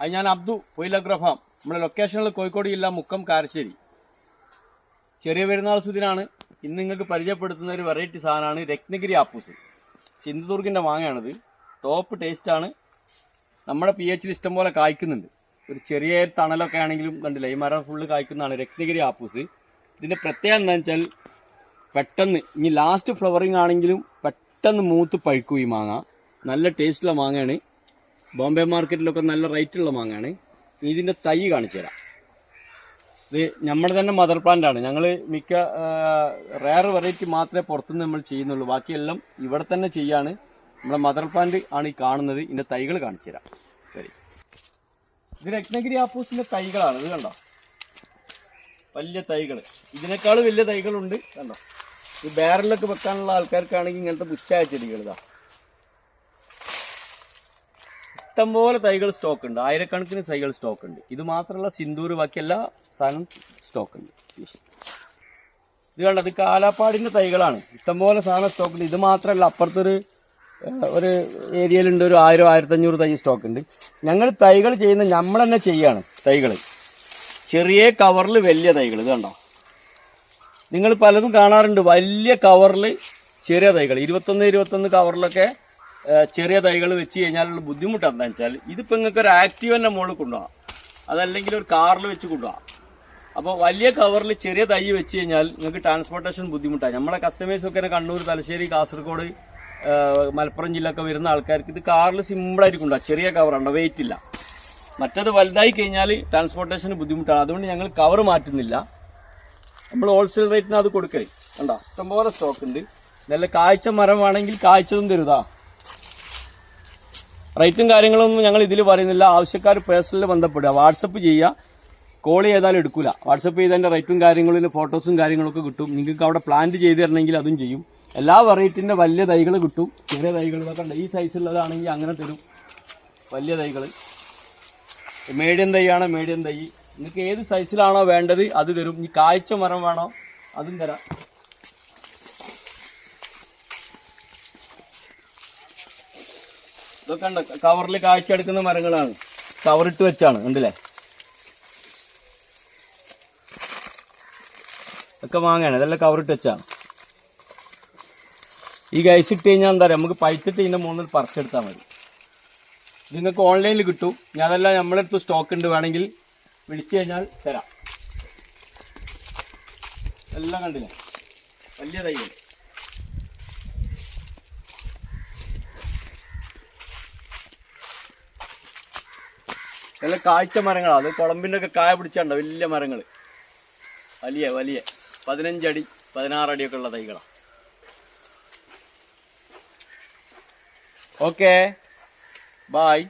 അത് ഞാൻ അബ്ദു പൊയിലഗ്രഫാം. നമ്മുടെ ലൊക്കേഷനിൽ കോഴിക്കോട് ജില്ല മുക്കം കാരശ്ശേരി. ചെറിയ പെരുന്നാൾ സുദിനാണ്. ഇന്ന് നിങ്ങൾക്ക് പരിചയപ്പെടുത്തുന്ന ഒരു വെറൈറ്റി സാധനമാണ് രത്നഗിരി ആപ്പൂസ്. സിന്ധുദുർഗിന്റെ മാങ്ങയാണിത്. ടോപ്പ് ടേസ്റ്റാണ് നമ്മുടെ പി എച്ചിൽ ഇഷ്ടം പോലെ കായ്ക്കുന്നുണ്ട്. ഒരു ചെറിയ തണലൊക്കെ ആണെങ്കിലും കണ്ടില്ല ഈ മരം ഫുള്ള് കായ്ക്കുന്നതാണ് രത്നഗിരി ആപ്പൂസ്. ഇതിന്റെ പ്രത്യേകത എന്താണെന്ന് വെച്ചാൽ പെട്ടെന്ന് ഇനി ലാസ്റ്റ് ഫ്ലവറിങ് ആണെങ്കിലും പെട്ടെന്ന് മൂത്ത് പഴുക്കും ഈ മാങ്ങ. നല്ല ടേസ്റ്റുള്ള മാങ്ങയാണ്. ബോംബെ മാർക്കറ്റിലൊക്കെ നല്ല റേറ്റുള്ള മാങ്ങയാണ്. ഇതിന്റെ തൈ കാണിച്ചു തരാം. ഇത് നമ്മുടെ തന്നെ മദർ പ്ലാന്റ് ആണ്. ഞങ്ങൾ മിക്ക റയർ വെറൈറ്റി മാത്രമേ പുറത്തുനിന്ന് നമ്മൾ ചെയ്യുന്നുള്ളൂ. ബാക്കിയെല്ലാം ഇവിടെ തന്നെ ചെയ്യാണ്. നമ്മുടെ മദർ പ്ലാന്റ് ആണ് ഈ കാണുന്നത്. ഇതിന്റെ തൈകൾ കാണിച്ചു തരാം. ശരി. ഇത് രത്നഗിരി ആപ്പൂസിന്റെ തൈകളാണ്. ഇത് കണ്ടോ? വലിയ തൈകൾ. ഇതിനേക്കാൾ വലിയ തൈകളുണ്ട്. കണ്ടോ? ഈ ബാരലൊക്കെ വെക്കാനുള്ള ആൾക്കാർക്കാണെങ്കിൽ ഇങ്ങനത്തെ പുഷ്ടായ ചെടികൾ ഇതാ. ഇഷ്ടംപോലെ തൈകൾ സ്റ്റോക്ക് ഉണ്ട്. ആയിരക്കണക്കിന് തൈകൾ സ്റ്റോക്ക് ഉണ്ട്. ഇത് മാത്രമല്ല സിന്ദൂർ ബാക്കി എല്ലാ സ്റ്റോക്ക് ഉണ്ട്. ഇത് കണ്ടോ? ഇത് കാലാപ്പാടിന്റെ തൈകളാണ്. ഇഷ്ടംപോലെ സാധനം സ്റ്റോക്ക് ഉണ്ട്. ഇത് മാത്രമല്ല അപ്പുറത്തൊരു ഒരു ഏരിയയിലുണ്ട്. ഒരു ആയിരം ആയിരത്തഞ്ഞൂറ് തൈ സ്റ്റോക്ക് ഉണ്ട്. ഞങ്ങൾ തൈകൾ ചെയ്യുന്ന നമ്മൾ തന്നെ ചെയ്യാണ് തൈകൾ ചെറിയ കവറിൽ വലിയ തൈകൾ ഇത് കണ്ടോ? നിങ്ങൾ പലതും കാണാറുണ്ട്. വലിയ കവറിൽ ചെറിയ തൈകൾ ഇരുപത്തൊന്ന് ഇരുപത്തൊന്ന് കവറിലൊക്കെ ചെറിയ തൈകൾ വെച്ച് കഴിഞ്ഞാലുള്ള ബുദ്ധിമുട്ട് എന്താണെന്ന് വെച്ചാൽ ഇതിപ്പോൾ നിങ്ങൾക്ക് ഒരു ആക്റ്റീവന്റെ മുകളിൽ കൊണ്ടുപോകാം അതല്ലെങ്കിൽ ഒരു കാറിൽ വെച്ച് കൊണ്ടുപോകാം അപ്പോൾ വലിയ കവറിൽ ചെറിയ തൈ വെച്ച് കഴിഞ്ഞാൽ നിങ്ങൾക്ക് ട്രാൻസ്പോർട്ടേഷൻ ബുദ്ധിമുട്ടാണ്. നമ്മളെ കസ്റ്റമേഴ്സ് ഒക്കെ കണ്ണൂർ തലശ്ശേരി കാസർഗോഡ് മലപ്പുറം ജില്ലയൊക്കെ വരുന്ന ആൾക്കാർക്ക് ഇത് കാറിൽ സിമ്പിളായിട്ട് കൊണ്ടുപോകാം ചെറിയ കവറുണ്ടോ വെയിറ്റ് ഇല്ല. മറ്റത് വലുതായി കഴിഞ്ഞാൽ ട്രാൻസ്പോർട്ടേഷന് ബുദ്ധിമുട്ടാണ്. അതുകൊണ്ട് ഞങ്ങൾ കവർ മാറ്റുന്നില്ല. നമ്മൾ ഹോൾസെയിൽ റേറ്റിന് അത് കൊടുക്കേ കണ്ടോ? ഇഷ്ടംപോലെ സ്റ്റോക്ക് ഉണ്ട്. നല്ല കാഴ്ച മരം വേണമെങ്കിൽ കാഴ്ചതും തരുതാ. റേറ്റും കാര്യങ്ങളൊന്നും ഞങ്ങൾ ഇതിൽ പറയുന്നില്ല. ആവശ്യക്കാർ പേഴ്സണലി ബന്ധപ്പെടുക. വാട്സപ്പ് ചെയ്യുക. കോൾ ചെയ്താലും എടുക്കില്ല വാട്സപ്പ് ചെയ്തതിന്റെ റേറ്റും കാര്യങ്ങളും ഫോട്ടോസും കാര്യങ്ങളൊക്കെ കിട്ടും. നിങ്ങൾക്ക് അവിടെ പ്ലാന്റ് ചെയ്ത് തരണമെങ്കിൽ അതും ചെയ്യും. എല്ലാ വെറൈറ്റിന്റെ വലിയ തൈകൾ കിട്ടും. ചെറിയ തൈകൾ ഇതൊക്കെ ഉണ്ട്. ഈ സൈസുള്ളതാണെങ്കിൽ അങ്ങനെ തരും. വലിയ തൈകൾ മീഡിയം തൈയാണ് മീഡിയം തൈ. നിങ്ങൾക്ക് ഏത് സൈസിലാണോ വേണ്ടത് അത് തരും. ഈ കാഴ്ച മരം വേണോ അതും തരാം. ഇതൊക്കെ ഉണ്ട് കവറിൽ കാഴ്ച എടുക്കുന്ന മരങ്ങളാണ്. കവറിട്ട് വെച്ചാണ് ഉണ്ടല്ലേ ഒക്കെ വാങ്ങാണ് ഇതെല്ലാം കവറിട്ട് വെച്ചാണ്. ഈ ഗൈസ് ഇട്ട് കഴിഞ്ഞാൽ എന്താ പറയുക നമുക്ക് പൈത്തിട്ട് ഇതിന്റെ മുകളിൽ പറിച്ചെടുത്താൽ മതി. നിങ്ങൾക്ക് ഓൺലൈനിൽ കിട്ടും. ഞാൻ അതെല്ലാം നമ്മളെ അടുത്ത് സ്റ്റോക്ക് ഉണ്ട് വേണമെങ്കിൽ വിളിച്ചു കഴിഞ്ഞാൽ തരാം. എല്ലാം കണ്ടില്ലേ? വലിയ തൈകൾ എല്ലാം കാഴ്ച മരങ്ങളാണ് അത് കുളമ്പിന്റെ ഒക്കെ കായ പിടിച്ചാണ്ടോ? വലിയ മരങ്ങൾ വലിയ വലിയ. പതിനഞ്ചടി പതിനാറടിയൊക്കെ ഉള്ള തൈകളാണ് ഓക്കേ. ബായ്